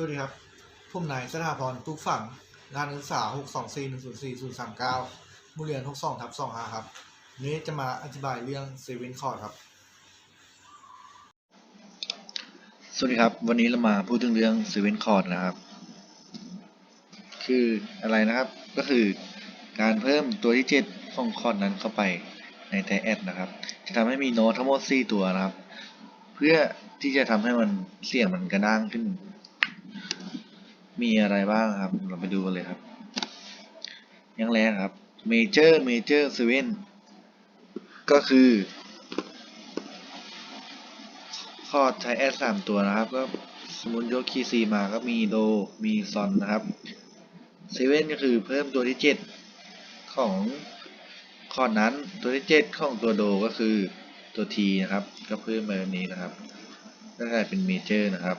สวัสดีครับ ผมนายสถาพรทุกฝั่งงานนักศึกษา 624 104 039มูลเรียน 62ทับ25ครับ นี้จะมาอธิบายเรื่องเซเว่นคอร์ดครับ สวัสดีครับ วันนี้เรามาพูดถึงเรื่อง Seven Chord นะครับ คืออะไรนะครับ ก็คือการเพิ่มตัวที่ 7 ของคอร์ดนั้นเข้าไปในไทแอดนะครับ จะทำให้มีโน้ตทั้งหมด 4 ตัวนะครับ เพื่อที่จะทำให้มันเสียงมันกระด้างขึ้น มีอะไรบ้างครับ เราไปดูกันเลยครับ อย่างแรกครับ Major Major Seven ก็คือคอร์ดใช้แอดสามตัวนะครับ ก็สมมติยกคีซีมาก็มีโดมีซอนนะครับเซเว่นก็คือเพิ่มตัวที่เจ็ดของคอร์ดนั้นตัวที่เจ็ดของตัวโดก็คือตัวทีนะครับ ก็เพิ่มมาแบบนี้นะครับก็กลายเป็นเมเจอร์นะครับ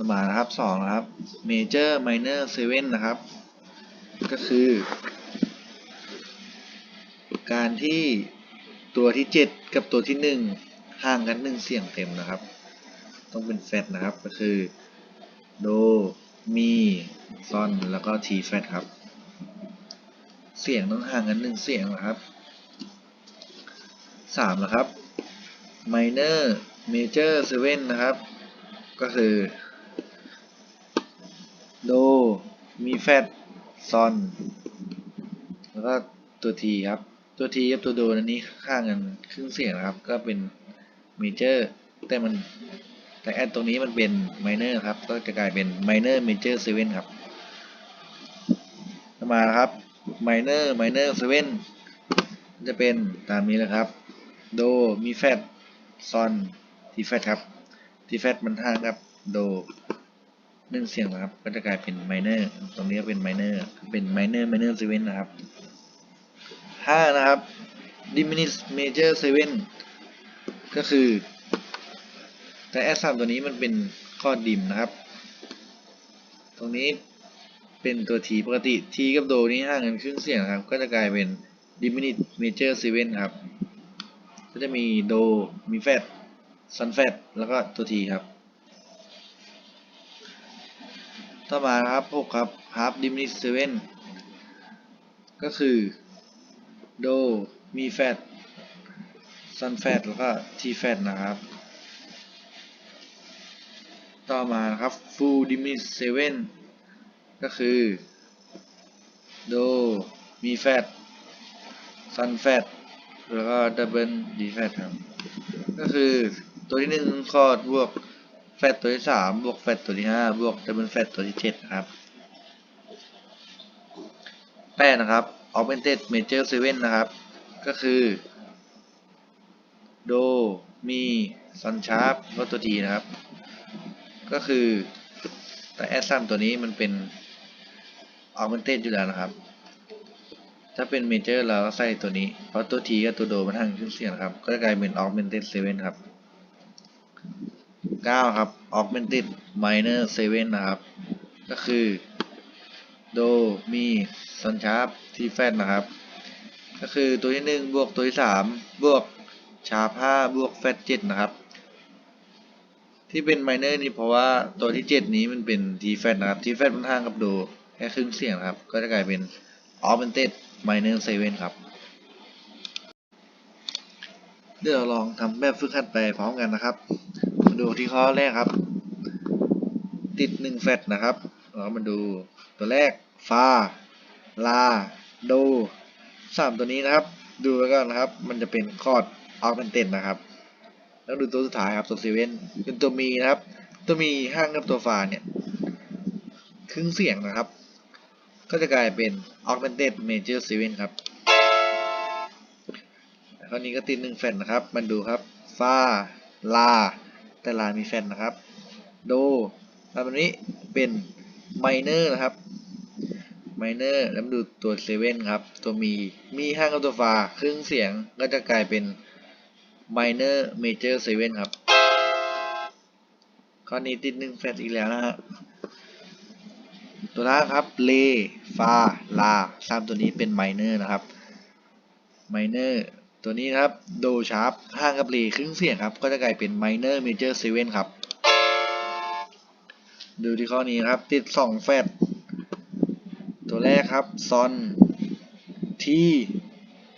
ต่อมานะครับสองนะครับเมเจอร์ไมเนอร์เซเว่นนะครับ ก็คือ การที่ตัวที่ 7 กับตัวที่ 1 ห่างกัน 1 เสียงเต็มนะครับ ต้องเป็นแฟตนะครับก็คือโดมีซอนแล้วก็ทีแฟตครับ เสียงต้องห่างกัน 1 เสียงนะครับ3นะครับ minor major 7นะครับ ก็คือ โด มีแฟตซอน แล้วก็ตัวทีครับ ตัวทีกับตัวโดนันนี้ข้างกันครึ่งเสียงนะครับ ก็เป็นเมเจอร์ แต่มันแต่แอดตรงนี้มันเป็นไมเนอร์ครับ ก็จะกลายเป็นไมเนอร์เมเจอร์เซเว่นครับต่อมาครับไมเนอร์ไมเนอร์เซเว่นจะเป็นตามนี้แหละครับ โด มีแฟตซอนทีแฟตครับทีแฟตมันห่างกับโด หนึ่องเสียงนะครับ ก็จะกลายเป็นไมเนอร์ตรงนี้ก็เป็นไมเนอร์เป็นไมเนอร์ไมเนอร์เซเว่นนะครับห้านะครับ diminish major 7ก็คือแต่แอดสามตัวนี้มันเป็นข้อดิมนะครับ ตรงนี้เป็นตัวทีปกติทีกับโดนี้ห่างกันครึ่งเสียงครับ ก็จะกลายเป็น diminish major 7ครับ ก็จะมีโดมีแฟตซันแฟตแล้วก็ตัวทีครับ ต่อมาครับพวกครับ half diminish 7ก็คือโดมีแฟตซันแฟตแล้วก็ทีแฟตนะครับ ต่อมานะครับ full diminish 7ก็คือโดมีแฟตซันแฟตแล้วก็ดับเบิลดีแฟตครับ ก็คือตัวที่หนึ่งคอร์ดบวก แฟตตัวที่สามบวกแฟตตัวที่ห้าบวกดับเบิลแฟตตัวที่เจ็ดนะครับแปดนะครับ augmented major 7นะครับ ก็คือโดมีซันชาร์ปก็ตัวทีนะครับ ก็คือแต่แอดซัมตัวนี้มันเป็น augmented อยู่แล้วนะครับ ถ้าเป็น major เราก็ใส่ตัวนี้ เพราะตัวทีกับตัวโดมันห่างขึ้นเสียงครับ ก็จะกลายเป็น augmented 7ครับ 9 ครับ augmented minor 7 นะครับ ก็คือ โด มีซันชาร์ปทีแฟตนะครับ ก็คือตัวที่หนึ่งบวกตัวที่สามบวกชาร์ปห้าบวกแฟตเจ็ดนะครับ ที่เป็นไมเนอร์นี่เพราะว่าตัวที่เจ็ดนี้มันเป็นทีแฟตนะครับทีแฟตมันห่างกับโดแค่ครึ่งเสียงครับ ก็จะกลายเป็นออฟเ n นเต็ดไมเนอร์เซเว่นครับเดี๋ยวเราลองทำแบบฝึกหัดไปพร้อมกันนะครับ ดูที่ข้อแรกครับ ติดหนึ่งแฟตนะครับเรามาดูตัวแรกฟาลาโดสามตัวนี้นะครับ ดูไว้ก่อนนะครับ มันจะเป็นคอร์ดออกเป็นเต็นนะครับ แล้วดูตัวสุดท้ายครับตัวเซเว่นเป็นตัวมีนะครับ ตัวมีห้างกับตัวฟาเนี่ยครึ่งเสียงนะครับ ก็จะกลายเป็น augmented major 7 ครับคราวนี้ก็ติดหนึ่งแฟนนะครับ มันดูครับฟาลา แต่ลายมีแฟนนะครับ โดแล้ววันนี้เป็น minor นะครับ minor แล้วมาดูตัว7ครับ ตัวมีมีห้างกับตัวฟาครึ่งเสียงก็จะกลายเป็น minor major 7ครับข้อนี้ติดหนึ่งแฟลตอีกแล้วนะฮะตัวล่างครับเลฟาลาสามตัวนี้เป็น minor นะครับ minor ตัวนี้ครับโดชาร์ปห่างกับเลครึ่งเสียงครับ ก็จะกลายเป็น minor major 7ครับ ดูที่ข้อนี้ครับ ติดสองแฟดตัวแรกครับซอนที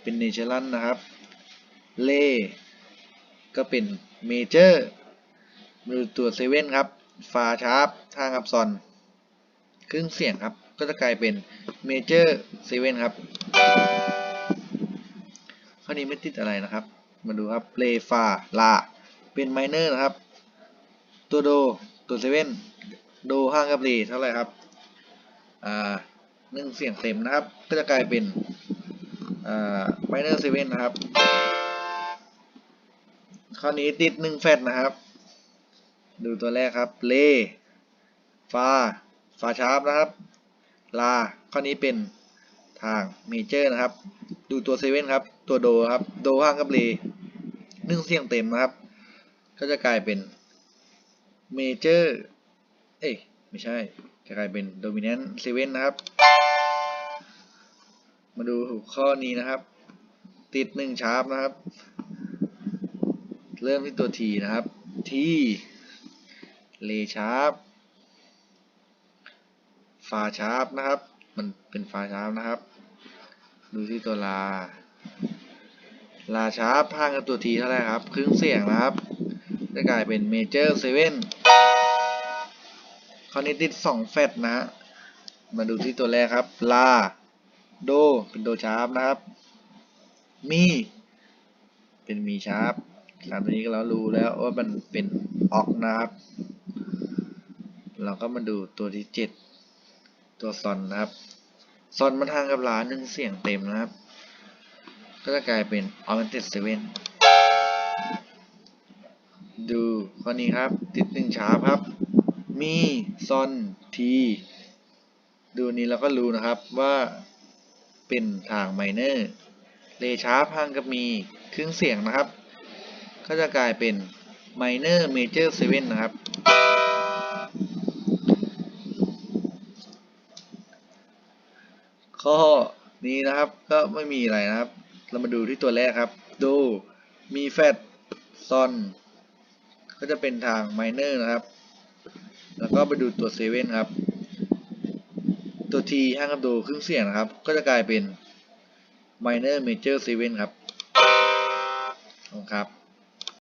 เป็นเนเชอรัลนะครับ เลก็เป็นเมเจอร์มาดูตัวเซเว่นครับฟาชาร์ปทางกับซอนครึ่งเสียงครับ ก็จะกลายเป็นเมเจอร์เซเว่นครับ ข้อนี้ไม่ติดอะไรนะครับ มาดูครับเลฟาลา เป็นไมเนอร์นะครับ ตัวโด ตัวเซเว่นโดห้างกับเลเท่าไหร่ครับ อ่าหนึ่งเสียงเต็มนะครับ ก็จะกลายเป็น อ่าไมเนอร์เซเว่นนะครับ ข้อนี้ติดหนึ่งแฟดนะครับ ดูตัวแรกครับ เล ฟา ฟาชาร์ปนะครับ ลา ข้อนี้เป็นทางเมเจอร์นะครับ ดูตัวเซเว่นครับ ตัวโดครับ โดห้างกับเลหนึ่งเสียงเต็มนะครับ ก็จะกลายเป็นเมเจอร์เอ้ยไม่ใช่ จะกลายเป็นโดมิเนนต์เซเว่นนะครับ มาดูข้อนี้นะครับ ติดหนึ่งชาร์ปนะครับ เริ่มที่ตัวทีนะครับทีเลชาร์ปฟาชาร์ปนะครับ มันเป็นฟาชาร์ปนะครับ ดูที่ตัวลา ลาชาร์ปห่างกับตัวทีเท่าไรครับ ครึ่งเสียงนะครับจะกลายเป็นเมเจอร์เซเว่นคราวนี้ติดสองแฟตนะฮะมาดูที่ตัวแรกครับ ลา โด เป็นโดชาร์ปนะครับ มี เป็นมีชาร์ปสามตัวนี้ก็เรารู้แล้วว่ามันเป็นออกนะครับ เราก็มาดูตัวที่เจ็ดตัวซอนนะครับ ซอนมันทางกับหลาหนึ่งเสียงเต็มนะครับ ก็จะกลายเป็น augmented 7 ดูข้อนี้ครับ ติดหนึ่งชาร์ปครับ มีซอนทีดูนี้เราก็รู้นะครับว่าเป็นทางไมเนอร์เลชาร์ปห่างกับมีครึ่งเสียงนะครับ ก็จะกลายเป็นไมเนอร์เมเจอร์เซเว่นนะครับ ข้อนี้นะครับก็ไม่มีอะไรนะครับ เรามาดูที่ตัวแรกครับ ดูมีแฟตซอนก็จะเป็นทางไมเนอร์นะครับ แล้วก็ไปดูตัวเซเว่นครับ ตัวทีห้างกับดูครึ่งเสียงนะครับ ก็จะกลายเป็น minor major 7ครับขอบคุณครับ